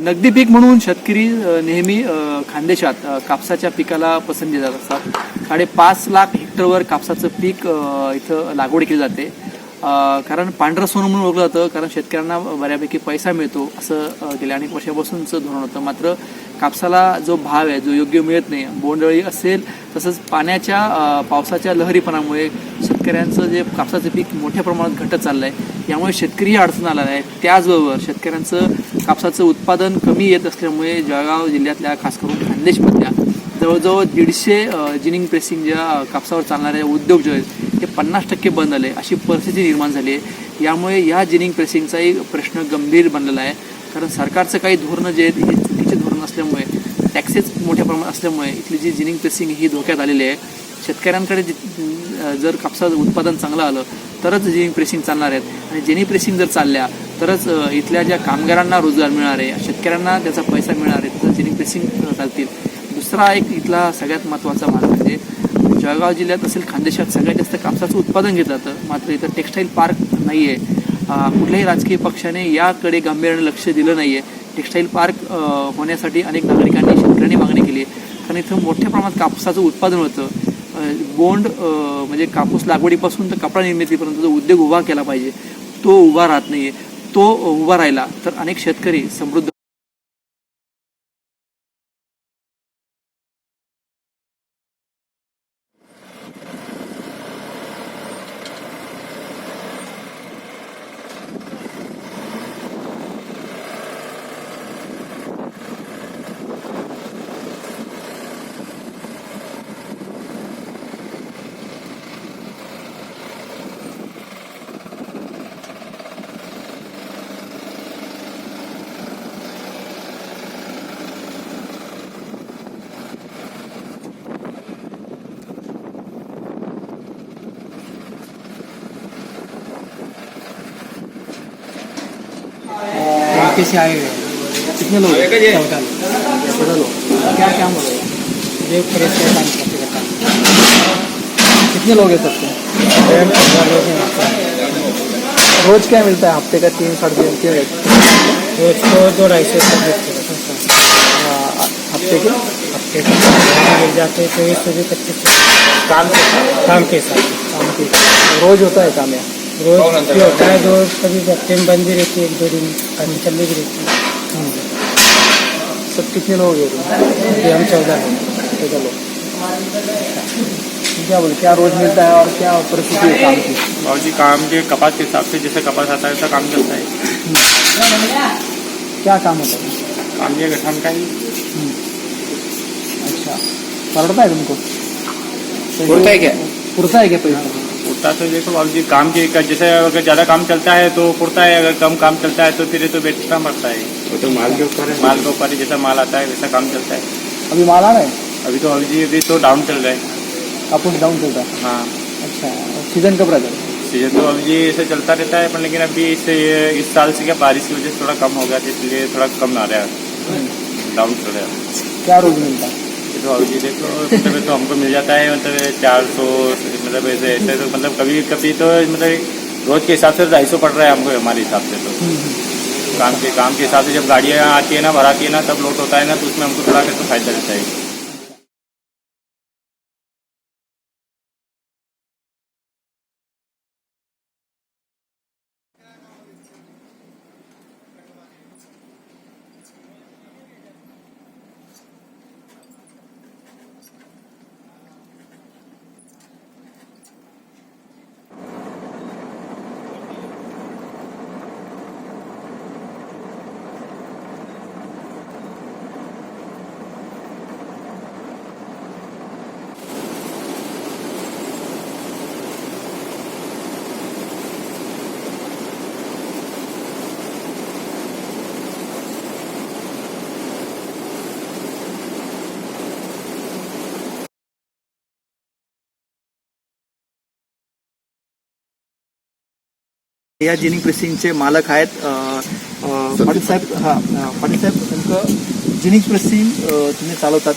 नगदी पीक म्हणून शेतकरी नेहमी खानदेशात कापसाच्या पिकाला पसंती देत असतात साडेपाच लाख हेक्टरवर कापसाचं पीक इथं लागवड केली जाते. कारण पांढरं सोनं म्हणून ओळखलं जातं कारण शेतकऱ्यांना बऱ्यापैकी पैसा मिळतो असं गेल्या अनेक वर्षापासूनचं धोरण होतं. मात्र कापसाला जो भाव आहे जो योग्य मिळत नाही बोंडअळी असेल तसंच पाण्याच्या पावसाच्या लहरीपणामुळे शेतकऱ्यांचं जे कापसाचं पीक मोठ्या प्रमाणात घटत चाललं आहे यामुळे शेतकरीही अडचण आला आहे. त्याचबरोबर शेतकऱ्यांचं कापसाचं उत्पादन कमी येत असल्यामुळे जळगाव जिल्ह्यातल्या खास करून खानदेशमधल्या जवळजवळ दीडशे जिनिंग प्रेसिंग ज्या कापसावर चालणाऱ्या उद्योग जे आहेत ते पन्नास टक्के बंद आले अशी परिस्थिती निर्माण झाली आहे. यामुळे या जिनिंग प्रेसिंगचाही प्रश्न गंभीर बनलेला आहे. कारण सरकारचं काही धोरणं जे आहेत हे चुकीचे धोरण असल्यामुळे टॅक्सेस मोठ्या प्रमाणात असल्यामुळे इथली जी जिनिंग प्रेसिंग ही धोक्यात आलेली आहे. शेतकऱ्यांकडे जर कापसाचं उत्पादन चांगलं आलं तरच जिनिंग प्रेसिंग चालणार आहेत आणि जिनिंग प्रेसिंग जर चालल्या तरच इथल्या ज्या कामगारांना रोजगार मिळणार आहे शेतकऱ्यांना त्याचा पैसा मिळणार आहे तर जिनिंग प्रेसिंग चालतील. दुसरा एक इथला सगळ्यात महत्त्वाचा भाग म्हणजे जळगाव जिल्ह्यात असेल खानदेशात सगळ्यात जास्त कापसाचं उत्पादन घेतलं जातं. मात्र इथं टेक्स्टाईल पार्क नाही आहे कुठल्याही राजकीय पक्षाने याकडे गांभीर्याने लक्ष दिलं नाही आहे टेक्स्टाईल पार्क होण्यासाठी अनेक नागरिकांनी शेतकऱ्यांनी मागणी केली आहे. कारण इथं मोठ्या प्रमाणात कापसाचं उत्पादन होतं. बोंड म्हणजे कापूस लागवडीपासून तर कपडा निर्मितीपर्यंत जो उद्योग उभा केला पाहिजे तो उभा राहत नाही आहे तो उभा राहिला तर अनेक शेतकरी समृद्ध कैसे आए हुए हैं? कितने लोग? चौदह लोग चौदह लोग। क्या क्या है? ये प्रेस का काम करते करता कितने लोग हैं सबसे रोज क्या मिलता है हफ़्ते का? तीन साढ़े तीन तीन रोज को दो ढाई सौ हफ़्ते के? हफ़्ते का। मिल जाते हैं चौबीस सौ पच्चीस सौ। काम काम के साथ। काम के रोज होता है काम यहाँ? रोज भी होता है दो कभी हफ़्ते में बंद भी रहती है एक दो दिन कभी चल भी रहती है। सब कितने लोग अभी हम चौदह लोग चौदह लोग। क्या बोले क्या रोज मिलता है और क्या परिस्थिति है काम की? और जी काम के कपास के हिसाब से जैसे कपास आता है वैसा काम चलता है। क्या काम होता है? काम ये गठन का ही। अच्छा। परवड़ता है तुमको? पुरता है क्या? पुरता है क्या पैसा उतना तो देखो अब जी काम के जैसे अगर ज़्यादा काम चलता है तो पुरता है अगर कम काम चलता है तो फिर तो बेचना पड़ता है। वो तो माल के ऊपर है। माल के ऊपर ही जैसा माल आता है वैसा काम चलता है। अभी माल आ रहा है? अभी तो अभी जी अभी तो डाउन चल रहा है। अप एंड डाउन चलता है? हाँ। अच्छा सीज़न कब रहता है? सीज़न तो अभी जी ऐसे चलता रहता है पर लेकिन अभी इससे इस साल से क्या बारिश की वजह से थोड़ा कम हो गया तो इसलिए थोड़ा कम आ रहा है। डाउन चल रहा है। क्या रोज मिलता है? तो अभी जी देखो मतलब तो हमको मिल जाता है मतलब चार सौ मतलब ऐसे ऐसे तो मतलब कभी कभी तो मतलब रोज के हिसाब से ढाई सौ पड़ रहा है हमको हमारे हिसाब से तो। काम के काम के हिसाब से जब गाड़ियाँ आती है ना भराती है ना तब लोड होता है ना तो उसमें हमको थोड़ा तो फायदा रहता है। या जिनिंग प्रेसिंगचे मालक आहेत पाटील साहेब हा पाटील साहेब नेमकं जिनिंग प्रेसिंग तुम्ही चालवतात.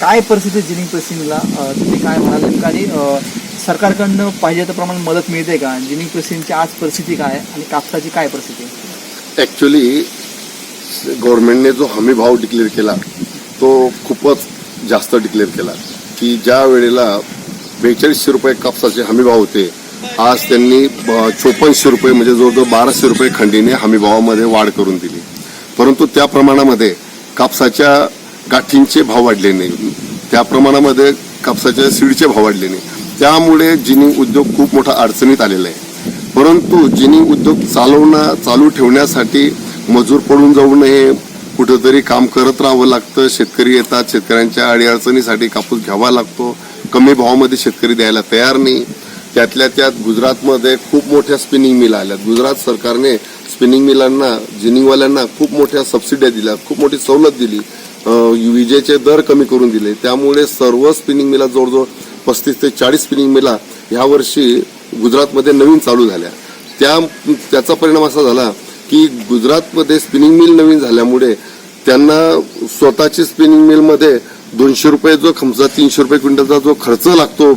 काय परिस्थिती जिनिंग प्रेसिंगला? तुम्ही काय म्हणाल नेमकं? आणि सरकारकडनं पाहिजे त्या प्रमाणे मदत मिळते का? जिनिंग प्रेसिंगची आज परिस्थिती काय आणि कापसाची काय परिस्थिती आहे? ॲक्च्युली गव्हर्नमेंटने जो हमी भाव डिक्लेअर केला तो खूपच जास्त डिक्लेअर केला. की ज्या वेळेला बेचाळीसशे रुपये कापसाचे हमी भाव होते आज त्यांनी चोपन्नशे रुपये म्हणजे जवळजवळ बाराशे रुपये खंडीने हमी भावामध्ये वाढ करून दिली. परंतु त्या प्रमाणामध्ये कापसाच्या गाठींचे भाव वाढले नाही. त्या प्रमाणामध्ये कापसाच्या सीडचे भाव वाढले नाही. त्यामुळे जिनिंग उद्योग खूप मोठा अडचणीत आलेला आहे. परंतु जिनिंग उद्योग चालवणं चालू ठेवण्यासाठी मजूर पडून जाऊ नये कुठंतरी काम करत राहावं लागतं. शेतकरी येतात शेतकऱ्यांच्या अडीअडचणीसाठी कापूस घ्यावा लागतो. कमी भावामध्ये शेतकरी द्यायला तयार नाही. त्यातल्या त्यात गुजरातमध्ये खूप मोठ्या स्पिनिंग मिल आल्या. गुजरात सरकारने स्पिनिंग मिलांना जिनिंगवाल्यांना खूप मोठ्या सबसिड्या दिल्या खूप मोठी सवलत दिली. विजेचे दर कमी करून दिले. त्यामुळे सर्व स्पिनिंग मिला जवळजवळ पस्तीस ते चाळीस स्पिनिंग मिला ह्या वर्षी गुजरातमध्ये नवीन चालू झाल्या. त्या त्याचा परिणाम असा झाला की गुजरातमध्ये स्पिनिंग मिल नवीन झाल्यामुळे त्यांना स्वतःची स्पिनिंग मिलमध्ये दोनशे रुपये जो खमचा तीनशे रुपये क्विंटलचा जो खर्च लागतो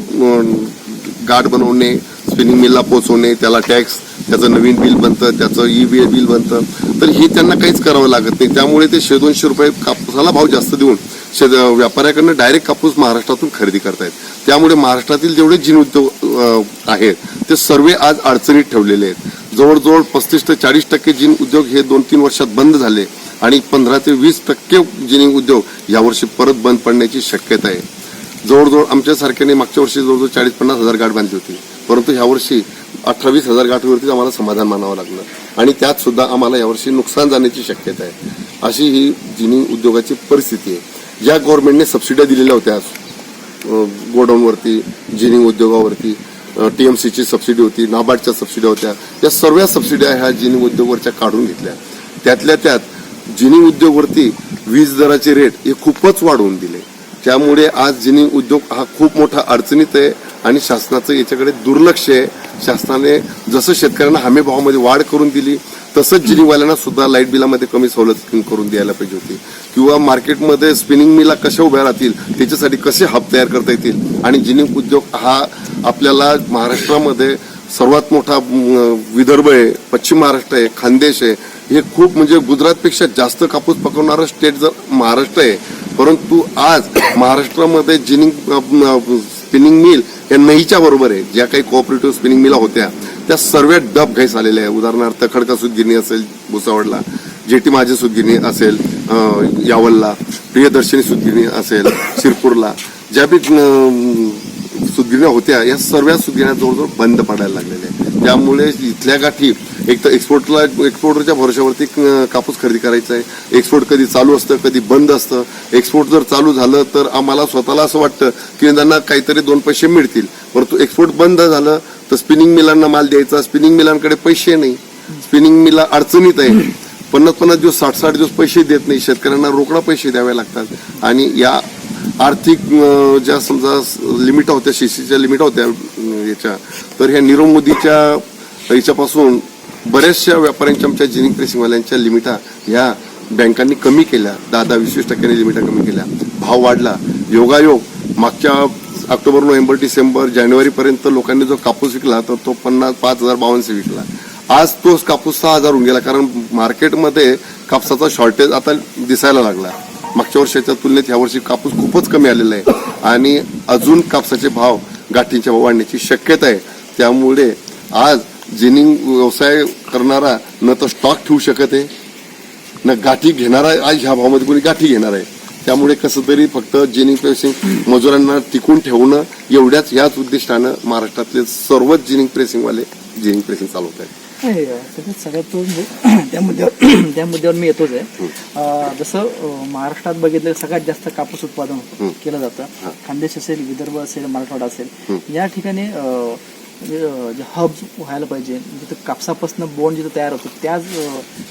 गाठ बनवणे स्पिनिंग मिलला पोचवणे त्याला टॅक्स त्याचं नवीन बिल बनतं त्याचं ई बी बिल बनतं. तर हे त्यांना काहीच करावं लागत नाही. त्यामुळे ते शे दोनशे रुपये कापूसाला भाव जास्त देऊन शेत व्यापाऱ्याकडनं डायरेक्ट कापूस महाराष्ट्रातून खरेदी करतायत. त्यामुळे महाराष्ट्रातील जेवढे जिन उद्योग आहेत ते सर्व आज अडचणीत ठेवलेले आहेत. जवळजवळ पस्तीस ते चाळीस टक्के जिन उद्योग हे दोन तीन वर्षात बंद झाले आणि पंधरा ते वीस टक्के जिनिंग उद्योग यावर्षी परत बंद पडण्याची शक्यता आहे. जवळजवळ आमच्या सारख्याने मागच्या वर्षी जवळजवळ चाळीस पन्नास हजार गाठ बांधली होती. परंतु ह्यावर्षी अठ्ठावीस हजार गाठीवरतीच आम्हाला समाधान मानावं लागलं. आणि त्यात सुद्धा आम्हाला यावर्षी नुकसान जाण्याची शक्यता आहे. अशी ही जिनिंग उद्योगाची परिस्थिती आहे. ज्या गव्हर्नमेंटने सबसिड्या दिलेल्या होत्या गोडाऊनवरती जिनिंग उद्योगावरती टीएमसीची सबसिडी होती नाबार्डच्या सबसिड्या होत्या त्या सर्व सबसिड्या ह्या जिनिंग उद्योगवरच्या काढून घेतल्या. त्यातल्या त्यात जिनिंग उद्योगवरती वीज दराचे रेट हे खूपच वाढवून दिले. त्यामुळे आज जिनिंग उद्योग हा खूप मोठा अडचणीत आहे आणि शासनाचं याच्याकडे दुर्लक्ष आहे. शासनाने जसं शेतकऱ्यांना हमी भावामध्ये वाढ करून दिली तसंच जिनिंगवाल्यांना सुद्धा लाइट बिलामध्ये कमी सवलत करून द्यायला पाहिजे होती. किंवा मार्केटमध्ये स्पिनिंग मिला कशा उभ्या राहतील त्याच्यासाठी कसे हब तयार करता येतील? आणि जिनिंग उद्योग हा आपल्याला महाराष्ट्रामध्ये सर्वात मोठा विदर्भ आहे पश्चिम महाराष्ट्र आहे खानदेश आहे. हे खूप म्हणजे गुजरातपेक्षा जास्त कापूस पकवणारं स्टेट जर महाराष्ट्र आहे परंतु आज महाराष्ट्रामध्ये जिनिंग स्पिनिंग मिल या नहीच्या बरोबर आहे. ज्या काही कोऑपरेटिव्ह स्पिनिंग मिला होत्या त्या सर्व डब घाईस आलेल्या आहे उदाहरणार्थ खडका सुतगिरणी असेल भुसावळला. जेटी माझे सुतगिरणी असेल यावलला. प्रियदर्शनी सुतगिरणी असेल शिरपूरला. ज्या बी अं, सुदगिरण्या होत्या या सर्व सुदगिरण्या जवळजवळ बंद पडायला लागलेल्या आहेत. त्यामुळे इथल्या गाठी एक तर एक्सपोर्टला एक्सपोर्टरच्या भरोश्यावरती कापूस खरेदी करायचा आहे एक्सपोर्ट कधी चालू असतं कधी बंद असतं. एक्सपोर्ट जर चालू झालं तर आम्हाला स्वतःला असं वाटतं की त्यांना काहीतरी दोन पैसे मिळतील. परंतु एक्सपोर्ट बंद झालं तर स्पिनिंग मिलांना माल द्यायचा. स्पिनिंग मिलांकडे पैसे नाही. स्पिनिंग मिला अडचणीत आहे. पन्नास पन्नास दिवस साठ साठ दिवस पैसे देत नाही. शेतकऱ्यांना रोकडा पैसे द्यावे लागतात. आणि या आर्थिक ज्या समजा लिमिट होत्या शिशीच्या लिमिट होत्या याच्या तर ह्या नीरव मोदीच्या याच्यापासून बऱ्याचशा व्यापाऱ्यांच्या आमच्या जिनिंग प्रेसिंगवाल्यांच्या लिमिटा ह्या बँकांनी कमी केल्या. दहा दहा वीस वीस टक्क्यांनी लिमिटा कमी केल्या. भाव वाढला. योगायोग मागच्या ऑक्टोबर नोव्हेंबर डिसेंबर जानेवारीपर्यंत लोकांनी जो कापूस विकला तर तो पन्नास पाच हजार बावनशे विकला. आज तोच कापूस सहा हजार होऊन गेला कारण मार्केटमध्ये कापसाचा शॉर्टेज आता दिसायला लागला. मागच्या वर्षाच्या तुलनेत ह्या वर्षी कापूस खूपच कमी आलेला आहे. आणि अजून कापसाचे भाव गाठींचे भाव वाढण्याची शक्यता आहे. त्यामुळे आज जिनिंग व्यवसाय करणारा न तर स्टॉक ठेवू शकत आहे न गाठी घेणारा आज ह्या भावामध्ये कोणी गाठी घेणार आहे. त्यामुळे कसं तरी फक्त जिनिंग प्रेसिंग मजुरांना टिकून ठेवणं एवढ्याच याच उद्दिष्टानं महाराष्ट्रातले सर्वच जिनिंग प्रेसिंगवाले जिनिंग प्रेसिंग चालवत आहेत. सगळ्यात सगळ्यात तो मु- त्या मुद्द्यावर त्या मुद्द्यावर मी येतोच आहे. जसं महाराष्ट्रात बघितलं सगळ्यात जास्त कापूस उत्पादन केलं जातं. खानदेश असेल विदर्भ असेल मराठवाडा असेल. या ठिकाणी म्हणजे, हब्स व्हायला पाहिजे जिथं कापसापासून बोंड जिथं तयार होतं त्याच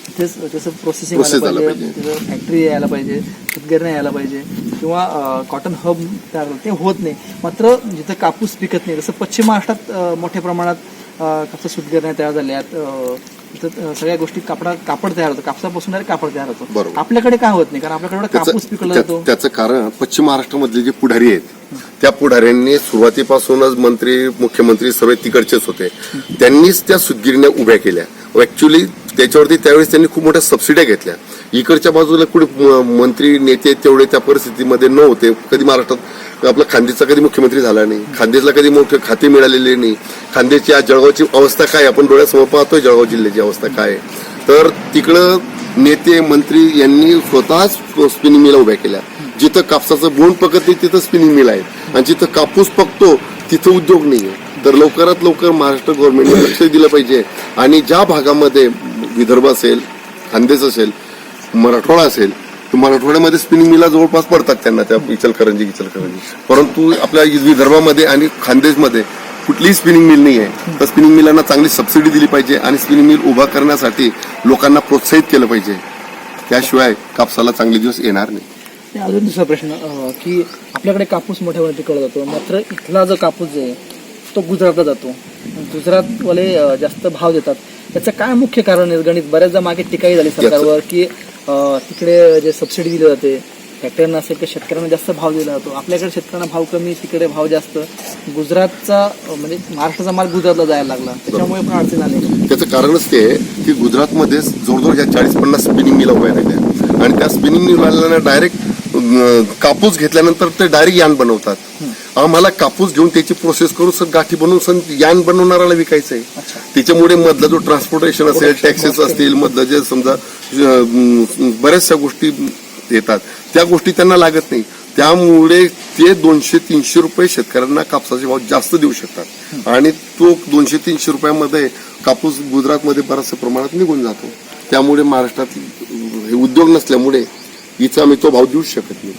तिथेच त्याचं प्रोसेसिंग व्हायला पाहिजे तिथं फॅक्टरी यायला पाहिजे सुतगिरण्या यायला पाहिजे किंवा कॉटन हब तयार होतं ते होत नाही. मात्र जिथं कापूस पिकत नाही जसं पश्चिम महाराष्ट्रात मोठ्या प्रमाणात कापसा सुतगिरण्या तयार झाल्या. सगळ्या गोष्टी कापडा कापड तयार होतं. कापसापासून कापड तयार होतं. बरोबर. आपल्याकडे काय होत नाही? कारण आपल्याकडे कापूस त्या- जातो. त्याचं कारण पश्चिम महाराष्ट्रामधले जे पुढारी आहेत त्या पुढाऱ्यांनी सुरुवातीपासूनच मंत्री मुख्यमंत्री सर्व तिकडचेच होते. त्यांनीच त्या सुदगिरण्या उभ्या केल्या. ऍक्च्युली त्याच्यावरती त्यावेळेस त्यांनी खूप मोठ्या सबसिड्या घेतल्या. इकडच्या बाजूला कुठे मंत्री नेते तेवढे त्या परिस्थितीमध्ये नव्हते. कधी महाराष्ट्रात आपला खांदेचा कधी मुख्यमंत्री झाला नाही खानदेशला कधी मोठे खाते मिळालेले नाही खानदेशची आज जळगावची अवस्था काय आपण डोळ्यासमोर पाहतोय जळगाव जिल्ह्याची अवस्था काय आहे. तर तिकडं नेते मंत्री यांनी स्वतःच स्पिनिंग मिला उभ्या केल्या. जिथं कापसाचं बोंड पकत नाही तिथं स्पिनिंग मिल आहे आणि जिथं कापूस पकतो तिथं उद्योग नाही आहे तर लवकरात लवकर महाराष्ट्र गव्हर्नमेंटने लक्ष दिलं पाहिजे. आणि ज्या भागामध्ये विदर्भ असेल खानदेश असेल मराठवाडा असेल मराठवाड्यामध्ये स्पिनिंग मिला जवळपास पडतात त्यांना त्या इचलकरंजी इचलकरंजी परंतु आपल्या विदर्भामध्ये आणि खानदेशमध्ये कुठलीही स्पिनिंग मिल नाही आहे तर स्पिनिंग मिलांना चांगली सबसिडी दिली पाहिजे आणि स्पिनिंग मिल उभा करण्यासाठी लोकांना प्रोत्साहित केलं पाहिजे. त्याशिवाय कापसाला चांगले दिवस येणार नाही. अजून दुसरा प्रश्न की आपल्याकडे कापूस मोठ्या प्रमाणात पिकवला जातो. मात्र इथला जो कापूस आहे तो गुजरातला जातो. गुजरातवाले जास्त भाव देतात. त्याचं काय मुख्य कारण आहे? गणित बऱ्याचदा मागे टीकाही झाली सरकारवर की तिकडे जे सबसिडी दिली जाते फॅक्टरीना असेल की शेतकऱ्यांना जास्त भाव दिला जातो. आपल्याकडे शेतकऱ्यांना भाव कमी तिकडे भाव जास्त. गुजरातचा म्हणजे महाराष्ट्राचा माल गुजरातला जायला लागला. त्याच्यामुळे पण अडचण आली. त्याचं कारणच ते आहे की गुजरातमध्ये जवळजवळ या चाळीस पन्नास स्पिनिंग मिला उभ्या राहिल्या. आणि त्या स्पिनिंग मिलांना डायरेक्ट कापूस घेतल्यानंतर ते डायरेक्ट यान बनवतात. आम्हाला कापूस घेऊन त्याची प्रोसेस करून सर गाठी बनवून सर यान बनवणाऱ्याला विकायचं आहे त्याच्यामुळे मधला जो ट्रान्सपोर्टेशन असेल टॅक्सेस असतील मधलं जे समजा बऱ्याचशा गोष्टी येतात. त्या गोष्टी त्यांना लागत नाही. त्यामुळे ते दोनशे तीनशे रुपये शेतकऱ्यांना कापसाचे भाव जास्त देऊ शकतात. आणि तो दोनशे तीनशे रुपयामध्ये कापूस गुजरातमध्ये बऱ्याचशा प्रमाणात निघून जातो. त्यामुळे महाराष्ट्रात हे उद्योग नसल्यामुळे हिचा आम्ही तो भाव देऊच शकत नाही.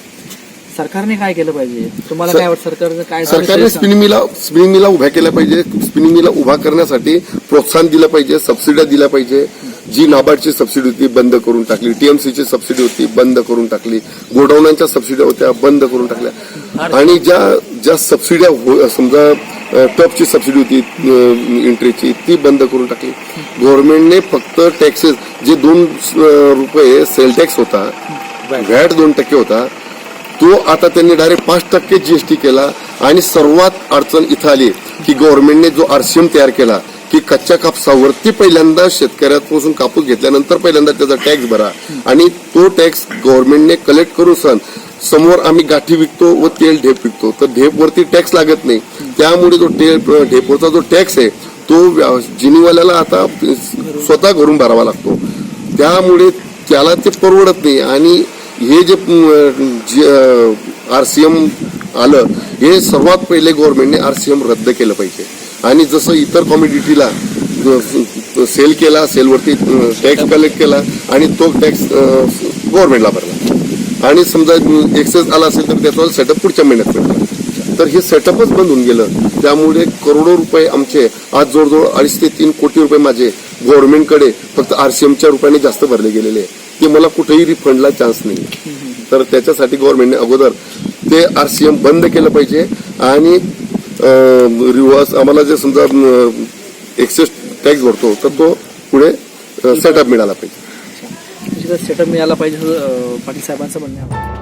सरकारने काय केलं पाहिजे? तुम्हाला काय वाटतं? सरकारचं काय सरकारने स्पिनिंग मिला स्पिनिंग मिला उभ्या केल्या पाहिजे. स्पिनिंग मिला उभा करण्यासाठी प्रोत्साहन दिलं पाहिजे सबसिड्या दिल्या पाहिजे. जी नाबार्डची सबसिडी होती बंद करून टाकली. टीएमसीची सबसिडी होती बंद करून टाकली. गोडाऊनांच्या सबसिड्या होत्या बंद करून टाकल्या. आणि ज्या ज्या सबसिड्या हो- समजा टपची सबसिडी होती एंट्रीची ती बंद करून टाकली. गव्हर्नमेंटने फक्त टॅक्सेस जे दोन रुपये सेल टॅक्स होता व्हॅट दोन टक्के होता तो आता त्यांनी डायरेक्ट पाच टक्के जीएसटी केला आणि सर्वात अडचण इथं आली की गव्हर्नमेंटने जो आरसीएम तयार केला की कच्च्या कापसावरती पहिल्यांदा शेतकऱ्यापासून कापूस घेतल्यानंतर पहिल्यांदा त्याचा टॅक्स भरा. आणि तो टॅक्स गव्हर्नमेंटने कलेक्ट करून सन समोर आम्ही गाठी विकतो व तेल ढेप विकतो. तर ढेपवरती टॅक्स लागत नाही. त्यामुळे जो टे ढेपवरचा जो टॅक्स आहे तो जिनीवाल्याला आता स्वतः घरून भरावा लागतो. त्यामुळे त्याला ते परवडत नाही. आणि हे जे आर सी एम आलं हे सर्वात पहिले गव्हर्नमेंटने एम रद्द केलं पाहिजे. आणि जसं इतर कॉमोडिटीला सेल केला सेलवरती टॅक्स कलेक्ट केला आणि तो टॅक्स गव्हर्नमेंटला भरला. आणि समजा एक्सेस आला असेल तर त्याचा सेटअप पुढच्या महिन्यात भेटला. तर हे सेटअपच बंद होऊन गेलं. त्यामुळे करोडो रुपये आमचे आज जवळजवळ अडीच ते तीन कोटी रुपये माझे गव्हर्नमेंटकडे फक्त आरसीएमच्या रुपयाने जास्त भरले गेलेले आहे. ते मला कुठेही रिफंडला चान्स नाही. तर त्याच्यासाठी गव्हर्नमेंटने अगोदर ते आरसीएम बंद केलं पाहिजे. आणि रिव्हर्स आम्हाला जे समजा एक्सेस टॅक्स भरतो तर तो पुढे सेटअप मिळाला पाहिजे. सेटअप म्हणजे मिळाला पाहिजे पाटील साहेबांचं म्हणणं